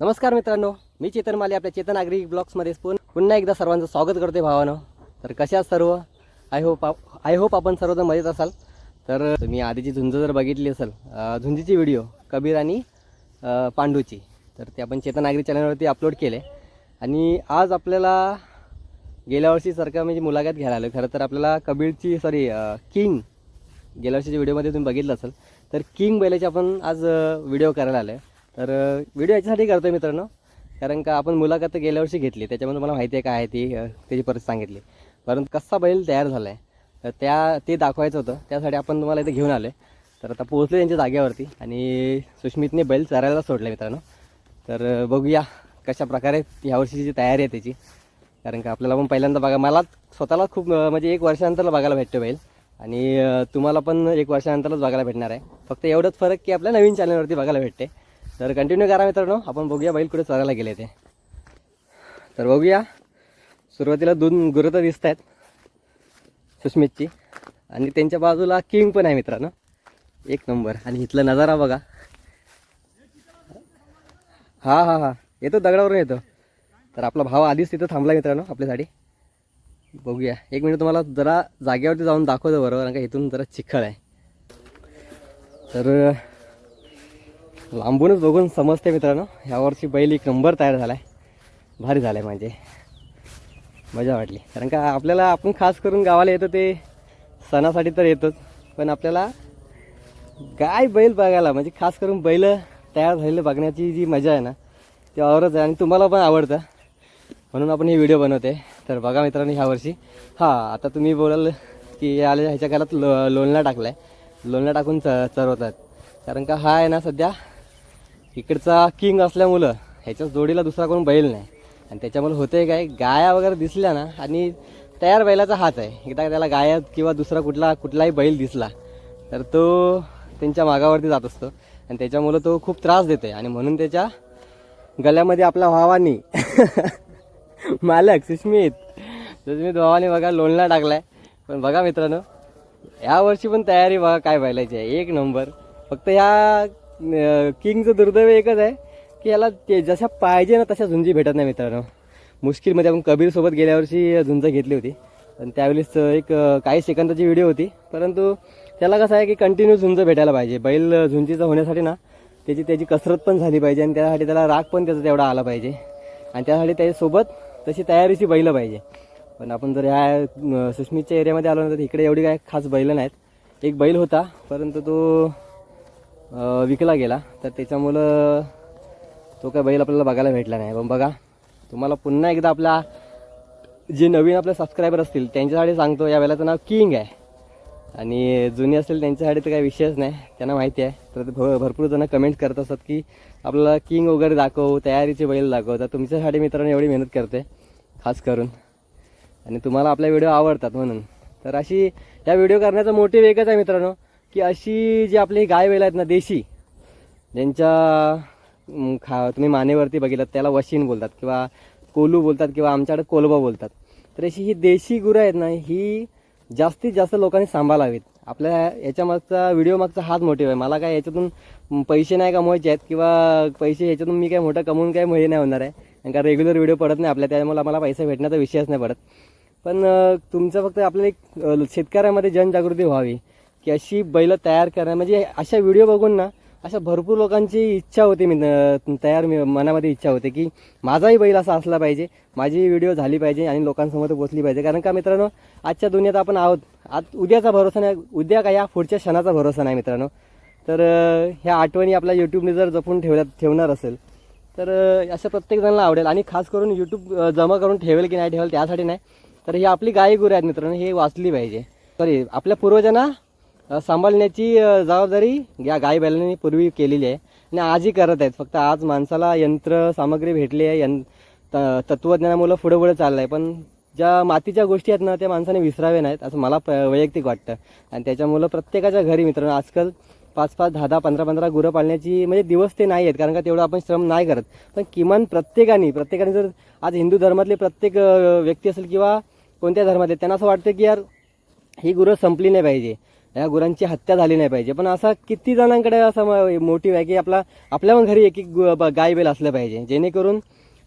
नमस्कार मित्रांनो मी चेतन माले आपल्या चेतन आगरी ब्लॉग्समध्ये पुन पुन्हा एकदा सर्वांचं स्वागत करते भावानं. तर कशा सर्व? आय होप आय होप आपण सर्वजण मजेत असाल. तर तुम्ही आधीची झुंज जर बघितली असेल झुंजीची व्हिडिओ कबीर आणि पांडूची. तर ते आपण चेतन आगरी चॅनलवरती अपलोड केले. आणि आज आपल्याला गेल्या वर्षीसारखं म्हणजे मुलाखत घ्यायला आलो खरं तर आपल्याला कबीरची सॉरी किंग गेल्या वर्षीच्या व्हिडिओमध्ये तुम्ही बघितलं असेल. तर किंग बैलाची आपण आज व्हिडिओ करायला आलो आहे तर व्हिडिओ याच्यासाठी करतो आहे मित्रांनो. कारण का आपण मुलाखत गेल्या वर्षी घेतली. त्याच्यामध्ये मला माहिती आहे काय आहे ती त्याची परत सांगितली. परंतु कसा बैल तयार झाला आहे तर त्या ते दाखवायचं होतं. त्यासाठी आपण तुम्हाला इथे घेऊन आलो तर आता पोहोचले त्यांच्या जागेवरती आणि सुष्मितने बैल चरायला सोडलं मित्रांनो. तर बघूया कशा प्रकारे ह्या जी तयारी आहे त्याची. कारण का आपल्याला पण पहिल्यांदा बघा मला स्वतःला खूप म्हणजे एक वर्षानंतर बघायला भेटतो बैल. आणि तुम्हाला पण एक वर्षानंतरच बघायला भेटणार आहे. फक्त एवढंच फरक की आपल्या नवीन चॅनलवरती बघायला भेटते. तर कंटिन्यू करा मित्रांनो. आपण बघूया बैल कुठे चरायला गेले ते. तर बघूया. सुरुवातीला दोन गुरं तर दिसत आहेत. सुस्मितची आणि त्यांच्या बाजूला किंग पण आहे मित्रांनो. एक नंबर. आणि इथला नजारा बघा. हा हा हा. येतो दगडावरून येतो. तर आपला भाव आधीच तिथं थांबला मित्रांनो आपल्यासाठी. बघूया. एक मिनिट तुम्हाला जरा जागेवरती जाऊन दाखवतो बरोबर कारण का इथून जरा चिखळ आहे. तर लांबूनच बघून समजते मित्रांनो. यावरची बैल एक नंबर तयार झाला आहे भारी झाला आहे म्हणजे. मजा वाटली. कारण का आपल्याला आपण खास करून गावाला येतो ते सणासाठी तर येतोच. पण आपल्याला गाय बैल बघायला म्हणजे खास करून बैल तयार झालेलं बघण्याची जी मजा आहे ना ती आवरच आहे आणि तुम्हाला पण आवडतं. म्हणून आपण हे व्हिडिओ बनवते. तर बघा मित्रांनो ह्या वर्षी. हां आता तुम्ही बोलाल की आले ह्याच्या काळात लो लोणला टाकला आहे लोणला टाकून च चरवतात. कारण का हा आहे ना सध्या इकडचा किंग असल्यामुळं ह्याच्याच जोडीला दुसरा कोण बैल नाही. आणि त्याच्यामुळे होतंय काय गाया वगैरे दिसल्या ना आणि तयार बैलाचा हाच आहे. एकदा त्याला गाया किंवा दुसरा कुठला कुठलाही बैल दिसला तर तो त्यांच्या मागावरती जात असतो. आणि त्याच्यामुळं तो खूप त्रास देते आणि म्हणून त्याच्या गळ्यामध्ये आपला भावानी मालक सुस्मित सुस्मित भावाने बघा लोणला टाकलाय. पण बघा मित्रांनो या वर्षी पण तयारी बघा काय बैलायची आहे. एक नंबर. फक्त ह्या किंगचं दुर्दैव एकच आहे की याला ते जशा पाहिजे ना तशा झुंजी भेटत नाही मित्रांनो. मुश्किलमध्ये आपण कबीरसोबत गेल्या वर्षी झुंज घेतली होती. पण त्यावेळेस एक काही सेकंदाची व्हिडिओ होती. परंतु त्याला कसं आहे की कंटिन्यू झुंज भेटायला पाहिजे. बैल झुंजीचं होण्यासाठी ना त्याची त्याची कसरत पण झाली पाहिजे आणि त्यासाठी त्याला राग पण त्याचा तेवढा आला पाहिजे. आणि त्यासाठी त्याच्यासोबत तशी तयारीची बैलं पाहिजे. पण आपण जर ह्या अं, एरियामध्ये आलो ना तर इकडे एवढी काय खास बैलं नाहीत. एक बैल होता परंतु तो विकला गेला. तर त्याच्यामुळं तो काय बैल आपल्याला बघायला भेटला नाही. पण बघा तुम्हाला पुन्हा एकदा आपला जे नवीन आपले सबस्क्रायबर असतील त्यांच्यासाठी सांगतो या बैलाचं नाव किंग आहे. आणि जुने असतील त्यांच्यासाठी तर काही विषयच नाही. त्यांना माहिती आहे. तर ते भ- भरपूर जण कमेंट करत असतात की आपल्याला किंग वगैरे दाखव तयारीचे बैल दाखव. तर तुमच्यासाठी मित्रांनो एवढी मेहनत करते खास करून. आणि तुम्हाला आपल्या व्हिडिओ आवडतात म्हणून. तर अशी या व्हिडिओ करण्याचा मोटिव एकच आहे मित्रांनो. की अशी जी आपली गाय बैल आहेत ना देशी ज्यांच्या खा तुम्ही मानेवरती बघितलात त्याला वशीन बोलतात किंवा कोलू बोलतात किंवा आमच्याकडे कोलबा बोलतात. तर अशी ही देशी गुरं आहेत ना ही जास्तीत जास्त लोकांनी सांभाळावीत. आपल्या याच्यामागचा व्हिडिओ मागचा हाच मोठे आहे. मला काय याच्यातून पैसे नाही कमवायचे आहेत किंवा पैसे ह्याच्यातून मी काय मोठं कमवून काय हे नाही होणार आहे. कारण का रेग्युलर व्हिडिओ पडत नाही आपल्या त्यामुळे मला पैसे भेटण्याचा विषयच नाही पडत. पण तुमचं फक्त आपल्या एक शेतकऱ्यामध्ये जनजागृती व्हावी. की अशी बैलं तयार करणं म्हणजे अशा व्हिडिओ बघून ना अशा भरपूर लोकांची इच्छा होती मी तयार मी मनामध्ये इच्छा होते की माझाही बैल असा असला पाहिजे माझी व्हिडिओ झाली पाहिजे आणि लोकांसमोर पोचली पाहिजे. कारण का मित्रांनो आजच्या दुनियेत आपण आहोत आज उद्याचा भरोसा नाही उद्या काय या पुढच्या क्षणाचा भरोसा नाही मित्रांनो. तर ह्या आठवणी आपल्या यूट्यूबने जर जपून ठेवल्या ठेवणार असेल तर अशा असं प्रत्येक जणांना आवडेल. आणि खास करून यूट्यूब जमा करून ठेवेल की नाही ठेवेल त्यासाठी नाही. तर ही आपली गायी गुरु आहेत मित्रांनो हे वाचली पाहिजे. सॉरी आपल्या पूर्वजांना सांभाळण्याची जबाबदारी या गाई बैलांनी पूर्वी केलेली आहे. आणि आजही करत आहेत. फक्त आज माणसाला यंत्र सामग्री भेटली आहे. यं त- तत्वज्ञानामुळं पुढं पुढे चाललं आहे पण ज्या मातीच्या गोष्टी आहेत ना त्या माणसाने विसराव्या नाहीत असं मला प- वैयक्तिक वाटतं. आणि त्याच्यामुळं प्रत्येकाच्या घरी मित्रांनो आजकाल पाच पाच दहा दहा पंधरा पंधरा गुरं पाळण्याची म्हणजे दिवस ते नाही आहेत कारण का तेवढं आपण श्रम नाही करत. पण किमान प्रत्येकाने प्रत्येकाने जर आज हिंदू धर्मातले प्रत्येक व्यक्ती असेल किंवा कोणत्या धर्मातले त्यांना असं वाटतं की यार ही गुरं संपली नाही पाहिजे. या गुरांची हत्या झाली नाही पाहिजे. पण असा किती जणांकडे असं मोटिव्ह आहे की आपला आपल्या पण घरी एक एक गु- ब- गाय बैल असलं पाहिजे. जेणेकरून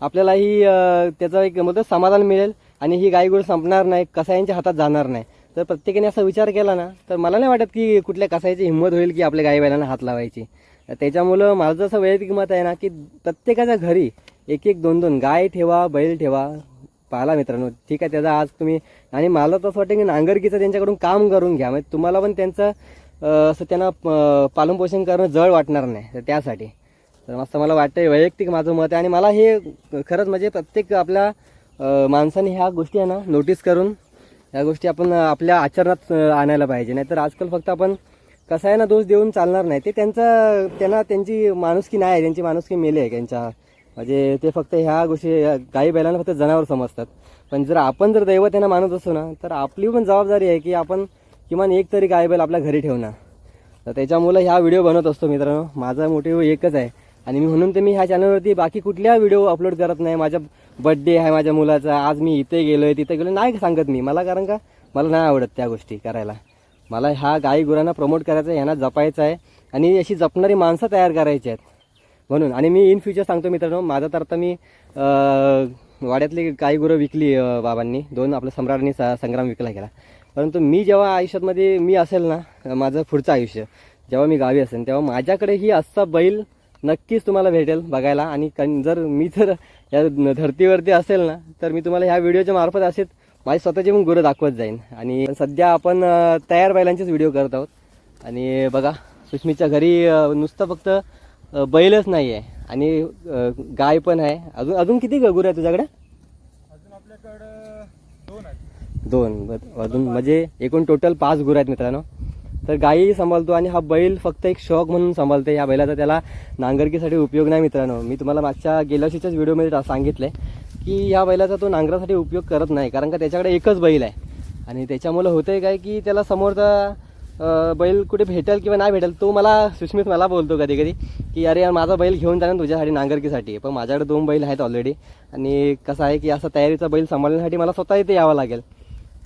आपल्यालाही ही त्याचं एक मतलब समाधान मिळेल आणि ही गाय गुरं संपणार नाही कसायांच्या हातात जाणार नाही. तर प्रत्येकाने असा विचार केला ना तर मला नाही वाटत की कुठल्या कसायची हिंमत होईल की आपल्या गाई बैलांना हात लावायची. त्याच्यामुळं माझं जसं वैयक्तिक मत आहे ना की प्रत्येकाच्या घरी एक एक दोन दोन गाय ठेवा बैल ठेवा. पाहिला मित्रांनो. ठीक आहे त्याचा आज तुम्ही आणि मला तसं वाटतं की नांगरकीचं त्यांच्याकडून काम करून घ्या. म्हणजे तुम्हाला पण त्यांचं असं त्यांना पालनपोषण करणं जळ वाटणार नाही. तर त्यासाठी. तर मस्त मला वाटतं वैयक्तिक माझं मत आहे. आणि मला हे खरंच म्हणजे प्रत्येक आपल्या माणसाने ह्या गोष्टी आहे ना नोटीस करून ह्या गोष्टी आपण आपल्या आचरणात आणायला पाहिजे. नाहीतर आजकाल फक्त आपण कसं आहे ना दोष देऊन चालणार नाही. ते त्यांचा त्यांना त्यांची माणुसकी नाही आहे. त्यांची माणुसकी मेली आहे त्यांच्या म्हणजे ते फक्त ह्या गोष्टी गाई बैलांना फक्त जनावर समजतात. पण जर आपण जर दैवत यांना मानत असतो ना तर आपली पण जबाबदारी आहे की आपण किमान एक तरी गाय बैल आपल्या घरी ठेवणार. तर त्याच्यामुळं ह्या व्हिडिओ बनवत असतो मित्रांनो. माझा मोटिव्ह एकच आहे. आणि मी म्हणून ते मी ह्या चॅनलवरती बाकी कुठल्या व्हिडिओ अपलोड करत नाही. माझा बड्डे आहे माझ्या मुलाचा. आज मी इथे गेलो आहे तिथे गेलो नाही सांगत मी. मला कारण का? मला नाही आवडत त्या गोष्टी करायला. मला ह्या गाई गुरांना प्रमोट करायचं आहे यांना जपायचं आहे. आणि अशी जपणारी माणसं तयार करायची आहेत. म्हणून. आणि मी इन फ्युचर सांगतो मित्रांनो माझं तर आता मी वाड्यातली काही गुरं विकली बाबांनी. दोन आपलं सम्राटनी संग्राम विकला गेला. परंतु मी जेव्हा आयुष्यामध्ये मी असेल ना माझं पुढचं आयुष्य जेव्हा मी गावी असेल तेव्हा माझ्याकडे ही असा बैल नक्कीच तुम्हाला भेटेल बघायला. आणि जर मी जर या धर्तीवरती असेल ना तर मी तुम्हाला ह्या व्हिडिओच्या मार्फत असेच माझी स्वतःची पण गुरं दाखवत जाईन. आणि सध्या आपण तयार बैलांचेच व्हिडिओ करत आहोत. आणि बघा सुष्मीच्या घरी नुसतं फक्त बैलच नाही आहे आणि गाय पण आहे. अजून अजून किती गुरं आहे तुझ्याकडे? अजून आपल्याकडं दोन आहेत. दोन. अजून म्हणजे एकूण टोटल पाच गुरं आहेत मित्रांनो. तर गायी सांभाळतो आणि हा बैल फक्त एक शौक म्हणून सांभाळते. ह्या बैलाचा त्याला नांगरकीसाठी उपयोग नाही मित्रांनो. मी तुम्हाला मागच्या गेल्या वर्षीच्याच व्हिडिओमध्ये सांगितलंय की ह्या बैलाचा तो नांगरासाठी उपयोग करत नाही. कारण का त्याच्याकडे एकच बैल आहे. आणि त्याच्यामुळं होतंय काय की त्याला समोरचा बैल कुठे भेटेल किंवा नाही भेटेल तो मला सुष्मित मला बोलतो कधी कधी की अरे यार माझा बैल घेऊन जाणार तुझ्यासाठी नांगरकीसाठी. पण माझ्याकडे दोन बैल आहेत ऑलरेडी आणि कसं आहे की असा तयारीचा बैल सांभाळण्यासाठी मला स्वतः इथे यावं लागेल.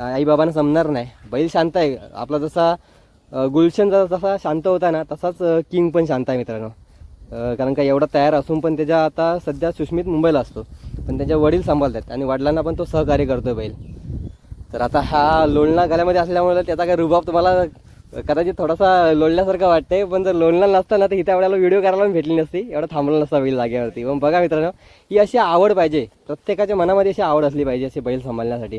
आई बाबांना जमणार नाही. बैल शांत आहे. आपला जसा गुलशन जसा जसा शांत होता ना तसाच किंग पण शांत आहे मित्रांनो. कारण का एवढा तयार असून पण त्याच्या आता सध्या सुष्मित मुंबईला असतो. पण त्याच्या वडील सांभाळतात आणि वडिलांना पण तो सहकार्य करतो बैल. तर आता हा लोणला गाल्यामध्ये असल्यामुळे त्याचा काय रुबाब तुम्हाला कदाचित थोडासा लोळल्यासारखं वाटतंय पण जर लोणला नसता ना तर इथे आपल्याला व्हिडिओ करायला पण भेटली नसती. एवढा थांबला नसता बैल जागेवरती. मग बघा मित्रांनो ही अशी आवड पाहिजे. प्रत्येकाच्या मनामध्ये अशी आवड असली पाहिजे असे बैल सांभाळण्यासाठी.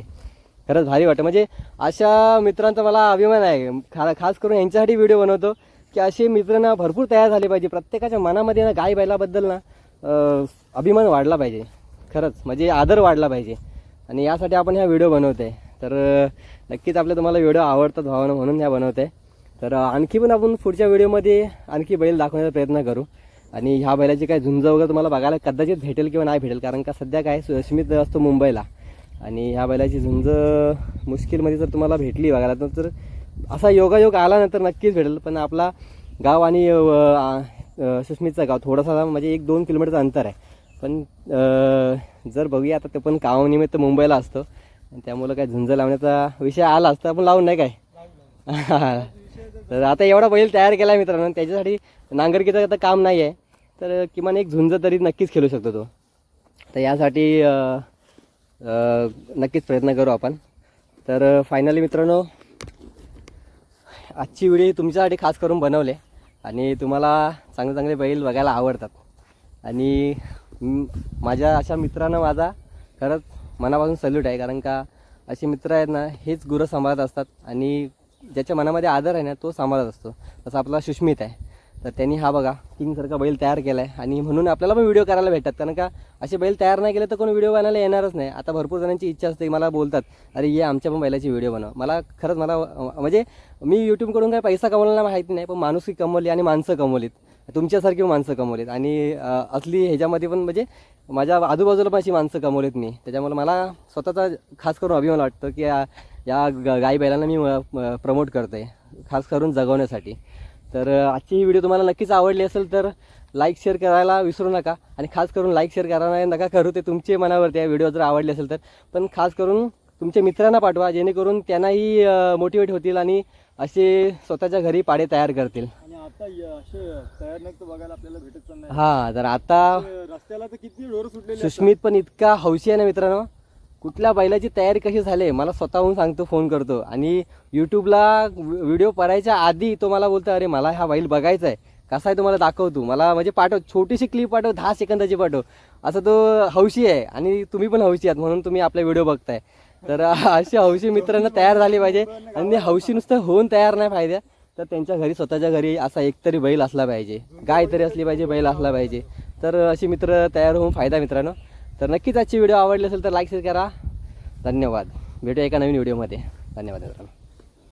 खरंच भारी वाटतं. म्हणजे अशा मित्रांचा मला अभिमान आहे. खा खास करून यांच्यासाठी व्हिडिओ बनवतो की असे मित्र ना भरपूर तयार झाले पाहिजे. प्रत्येकाच्या मनामध्ये ना गाय बैलाबद्दल ना अभिमान वाढला पाहिजे. खरंच म्हणजे आदर वाढला पाहिजे. आणि यासाठी आपण ह्या व्हिडिओ बनवते तर नक्कीच आपल्या तुम्हाला व्हिडिओ आवडतात भावना म्हणून ह्या बनवते तर आणखी पण आपण पुढच्या व्हिडिओमध्ये आणखी बैल दाखवण्याचा प्रयत्न करू. आणि ह्या बैलाची काय झुंज वगैरे तुम्हाला बघायला कदाचित भेटेल किंवा नाही भेटेल कारण का सध्या काय सुस्मित असतो मुंबईला. आणि ह्या बैलाची झुंज मुश्किलमध्ये जर तुम्हाला भेटली बघायला तर- असा योगायोग आला ना तर नक्कीच भेटेल. पण आपला गाव आणि सुस्मितचा गाव थोडासा म्हणजे एक दोन किलोमीटरचं अंतर आहे. पण जर बघूया आता ते पण कामानिमित्त मुंबईला असतो. आणि त्यामुळं काय झुंज लावण्याचा विषय आला असता पण लावून नाही काय? तर आता एवढा बैल तयार केला आहे मित्रांनो त्याच्यासाठी नांगरकीचं आता काम नाही आहे. तर किमान एक झुंज तरी नक्कीच खेळू शकतो तो. तर यासाठी नक्कीच प्रयत्न करू आपण. तर फायनली मित्रांनो आजची व्हिडिओ तुमच्यासाठी खास करून बनवले. आणि तुम्हाला चांगले चांगले बैल बघायला आवडतात. आणि माझ्या अशा मित्रांना माझा खरंच मनापासून सल्यूट आहे. कारण का असे मित्र आहेत ना हेच गुरं सांभाळत असतात. आणि ज्याच्या मनामध्ये आदर आहे ना तो सांभाळत असतो. तसा आपला सुष्मित आहे. तर त्यांनी हा बघा किंगसारखा बैल तयार केला आहे आणि म्हणून आपल्याला पण व्हिडिओ करायला भेटतात. कारण का असे बैल तयार नाही केले तर कोणी व्हिडिओ बनायला येणारच नाही. आता भरपूर जणांची इच्छा असते मला बोलतात अरे ये आमच्या पण बैलाची व्हिडिओ बनव. मला खरंच मला म्हणजे मी यूट्यूबकडून काही पैसा कमवला माहिती नाही पण माणूसही कमवली आणि माणसं कमवलीत. तुमच्यासारखी माणसं कमवलीत. आणि असली ह्याच्यामध्ये पण म्हणजे माझ्या आजूबाजूला पण अशी माणसं कमवलीत मी. त्याच्यामुळे मला स्वतःचा खास करून अभिमान वाटतो की या ग- गाई बैलांना मी प्रमोट करतोय खास करून जगवण्यासाठी. तर आजची ही व्हिडिओ तुम्हाला नक्कीच आवडली असेल तर लाईक शेअर करायला विसरू नका आणि खास करून लाईक शेअर करायला नका करू ते तुमच्या मनावरती आहे व्हिडिओ जर आवडली असेल तर. पण खास करून तुमच्या मित्रांना पाठवा जेणेकरून त्यांनाही मोटिवेट होतील आणि असे स्वतःच्या घरी पाडे तयार करतील. हा तर आता रस्त्याला तर किती. सुस्मित पण इतका हौशी आहे ना मित्रांनो. कुठल्या बैलाची तयारी कशी झाली मला स्वतःहून सांगतो फोन करतो. आणि यूट्यूबला व्हिडिओ करायच्या आधी तो मला बोलतो अरे मला हा बैल बघायचा आहे. कसा आहे तुम्हाला दाखवतो. दाखव तू मला म्हणजे पाठव छोटीशी क्लिप पाठव दहा सेकंदाची पाठव. असं तो हौशी आहे आणि तुम्ही पण हौशी आहात म्हणून तुम्ही आपला व्हिडिओ बघताय. तर अशी हौशी मित्रांना तयार झाली पाहिजे. आणि हौशी नुसतं होऊन तयार नाही पाहिजे. तर त्यांच्या घरी स्वतःच्या घरी असा एकतरी बैल असला पाहिजे. गाय तरी असली पाहिजे बैल असला पाहिजे. तर अशी मित्र तयार होऊन फायदा मित्रांनो. तर नक्कीच आजची व्हिडिओ आवडली असेल तर लाईक शेअर करा. धन्यवाद. भेटूया एका नवीन व्हिडिओमध्ये. धन्यवाद मित्रांनो.